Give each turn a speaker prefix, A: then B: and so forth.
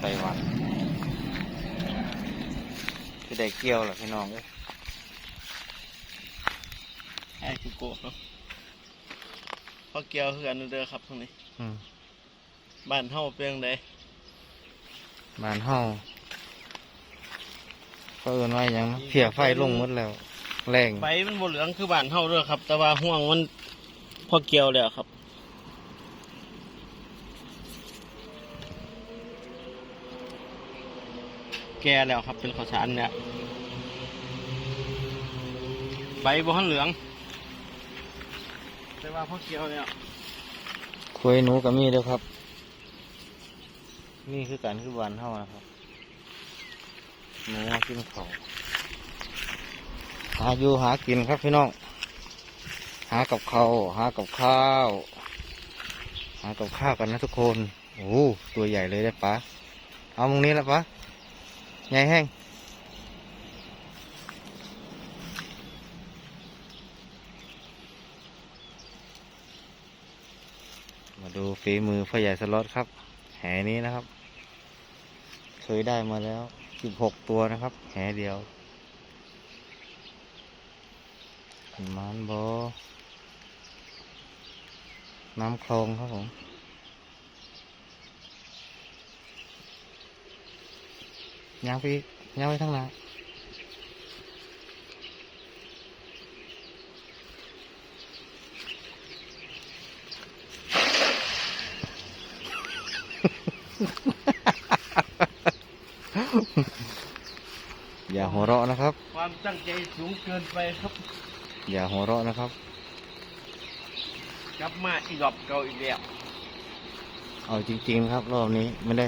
A: ไต้หวันที่ได้เกี่ยวแหละพี่น้องเอ้ย
B: ไอ้คุโกะเนาะพอเกี่ยวคือกันเด้อครับตรงนี้
A: อืม
B: บ้านเฮาเป็นจังได
A: บ้านเฮาก็เอินว่าหยังนะเพียไฟลงหมดแล้ว แรง
B: ใบมันบ่เหลืองคือบ้านเฮาเด้อครับ แต่ว่าห่วงมันพอเกี่ยวแล้วครับ แก่แล้วครับ เป็นข้าวสารเนี่ยใบบ่ทันเหลือง แต่ว่าพอเกี่ยวแล้ว
A: คุยหนูกับมีเด้อครับ นี่คือการคือบ้านเฮานะครับหนูมากินเขาวหาอยู่หากินครับพี่น้อง หากับเขาวหากับข้าว หากับข้าวกันนะทุกคน โอ้โหตัวใหญ่เลยได้ปะเอาตรงนี้แล้วปะ ใหญ่แห้งมาดูฝีมือพ่อใหญ่สล็อตครับ แหนี้นะครับ เคยได้มาแล้วสิบหกตัวนะครับ แหเดียวมันบอน้ำคลองครับผม ย่างไปย่างไปทั้งหน้าอย่าหัวเราะนะครับ
B: ความตั้งใจสูงเกินไปครับ
A: อย่าหัวเราะนะครับ
B: กลับมาอีกรอบเก่าอีกแล้ว
A: เอาจริงๆนะครับ รอบนี้ไม่ได้